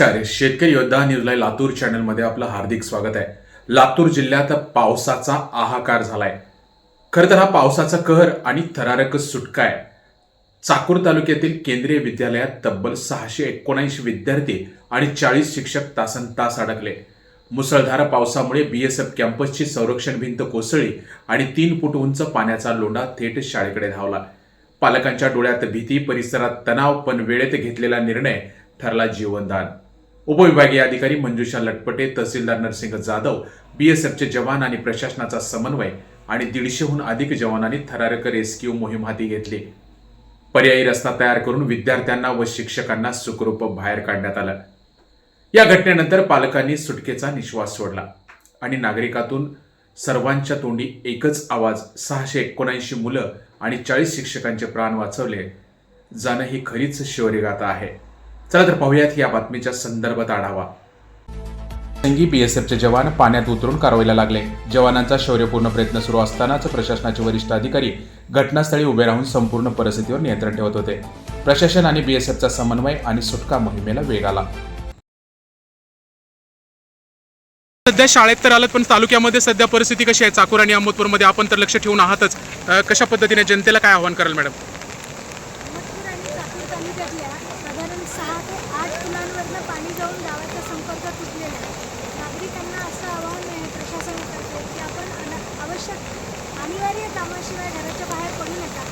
नमस्कार. शेतकरी योद्धा न्यूजला लातूर चॅनलमध्ये आपलं हार्दिक स्वागत आहे. लातूर जिल्ह्यात पावसाचा हाहाकार झालाय. खरं तर हा पावसाचा कहर आणि थरारक सुटका आहे. चाकूर तालुक्यातील केंद्रीय विद्यालयात तब्बल सहाशे एकोणऐंशी विद्यार्थी आणि चाळीस शिक्षक तासन तास अडकले. मुसळधार पावसामुळे बीएसएफ कॅम्पसची संरक्षण भिंत कोसळली आणि तीन फूट उंच पाण्याचा लोंढा थेट शाळेकडे धावला. पालकांच्या डोळ्यात भीती परिसरात तणाव पण वेळेत घेतलेला निर्णय ठरला जीवनदान. उपविभागीय अधिकारी मंजुषा लटपटे तहसीलदार नरसिंह जाधव बीएसएफचे जवान आणि प्रशासनाचा समन्वय आणि दीडशेहून अधिक जवानांनी थरारक रेस्क्यू मोहीम हाती घेतली. पर्यायी रस्ता तयार करून विद्यार्थ्यांना व शिक्षकांना सुखरूप बाहेर काढण्यात आलं. या घटनेनंतर पालकांनी सुटकेचा निश्वास सोडला आणि नागरिकातून सर्वांच्या तोंडी एकच आवाज सहाशे एकोणऐंशी मुलं आणि चाळीस शिक्षकांचे प्राण वाचवले. जाणं ही खरीच शौर्यगाथा आहे. चला तर पाहूयात या बातमीच्या संदर्भात आढावा. संगी बीएसएफचे जवान पाण्यात उतरून कारवाईला लागले. जवानांचा शौर्यपूर्ण प्रयत्न सुरू असतानाच प्रशासनाचे वरिष्ठ अधिकारी घटनास्थळी उभे राहून संपूर्ण परिस्थितीवर नियंत्रण ठेवत होते. प्रशासन आणि बीएसएफचा समन्वय आणि सुटका मोहिमेला वेग आला. सध्या शाळेत तर आलं पण तालुक्यामध्ये सध्या परिस्थिती कशी आहे? चाकूर आणि अहमदपूरमध्ये आपण तर लक्ष ठेवून आहातच. कशा पद्धतीने जनतेला काय आव्हान कराल मॅडम? तालुक्यातल्या साधारण सहा ते आठ पुलांवरनं पाणी जाऊन गावाचा संपर्क तुटलेला आहे. नागरिकांना असं आवाहन आहे प्रशासनातर्फे की आपण अन- आवश्यक अनिवार्य कामाशिवाय घराच्या बाहेर पडू नका.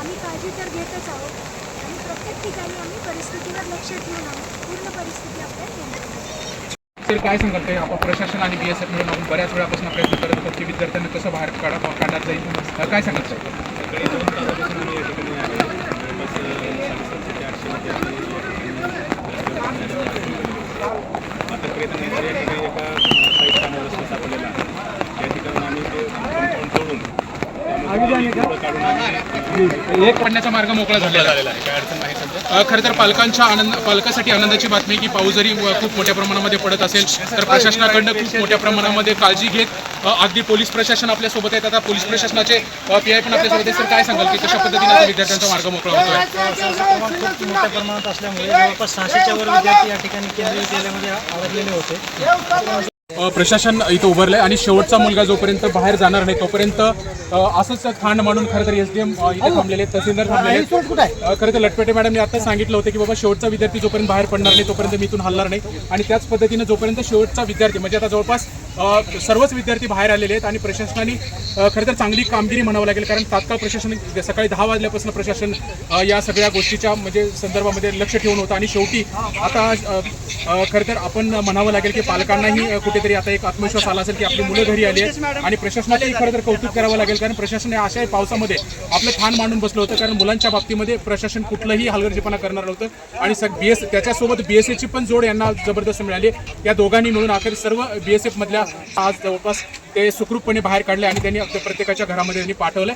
आम्ही काळजी तर घेतच आहोत आणि प्रत्येक ठिकाणी आम्ही परिस्थितीवर लक्ष ठेवून आहोत. पूर्ण परिस्थिती आपल्या केंद्रात सर काय सांगाल? काही आपण प्रशासन आणि बीएसएफ मिळून आपण बऱ्याच वेळापासून प्रयत्न करत होतो की विद्यार्थ्यांना कसं बाहेर काढा काढण्यात जाईल. काय सांगाल सर? Thank you. एक पडण्याचा मार्ग मोकळा झालेला आहे. काय अडचण नाही सध्या. खरं तर पालकांच्या आनंद पालकासाठी आनंदाची बातमी की पाऊस जरी खूप मोठ्या प्रमाणामध्ये पडत असेल तर प्रशासनाकडनं खूप मोठ्या प्रमाणामध्ये काळजी घेत अगदी पोलीस प्रशासन आपल्यासोबत आहेत. आता पोलीस प्रशासनाचे पी आय पण आपल्यासोबत आहेत. सर काय सांगाल की कशा पद्धतीने आता विद्यार्थ्यांचा मार्ग मोकळा होतोय? प्रमाण खूप मोठ्या प्रमाणात असल्यामुळे जवळपास सहाशेच्या वर विद्यार्थी या ठिकाणी केंद्रीय विद्यालयामध्ये अडकलेले होते. प्रशासन इथं उभारलंय आणि शेवटचा मुलगा जोपर्यंत बाहेर जाणार नाही तोपर्यंत असंच खांड मांडून खरं तर एस डी एम इथे थांबलेले आहेत, तहसीलदार थांबलेले आहेत. खरं तर लटपेटे मॅडमने आता सांगितलं होतं की बाबा शेवटचा विद्यार्थी जोपर्यंत बाहेर पडणार नाही तोपर्यंत मी इथून हलणार नाही आणि त्याच पद्धतीनं जोपर्यंत शेवटचा विद्यार्थी म्हणजे आता जवळपास सर्वच विद्यार्थी बाहेर आलेले आहेत आणि प्रशासनाने खरं तर चांगली कामगिरी म्हणावं लागेल कारण तात्काळ प्रशासन सकाळी दहा वाजल्यापासून प्रशासन या सगळ्या गोष्टीच्या म्हणजे संदर्भामध्ये लक्ष ठेवून होतं आणि शेवटी आता खरं तर आपण म्हणावं लागेल की पालकांनाही कुठेतरी आता एक आत्मविश्वास आला असेल की आपली मुलं घरी आली आहेत आणि प्रशासनाचंही खरं तर कौतुक करावं लागेल कारण प्रशासन हे अशा पावसामध्ये आपलं ठाण मांडून बसलं होतं कारण मुलांच्या बाबतीमध्ये प्रशासन कुठलंही हलगर्जीपणा करणार नव्हतं. आणि सग बी एस त्याच्यासोबत बी एस एफची पण जोड यांना जबरदस्त मिळाली या दोघांनी मिळून अखेर सर्व बी एस एफमधल्या आज जवळपास ते सुखरूपपणे बाहेर काढले आणि त्यांनी प्रत्येकाच्या घरामध्ये त्यांनी पाठवलं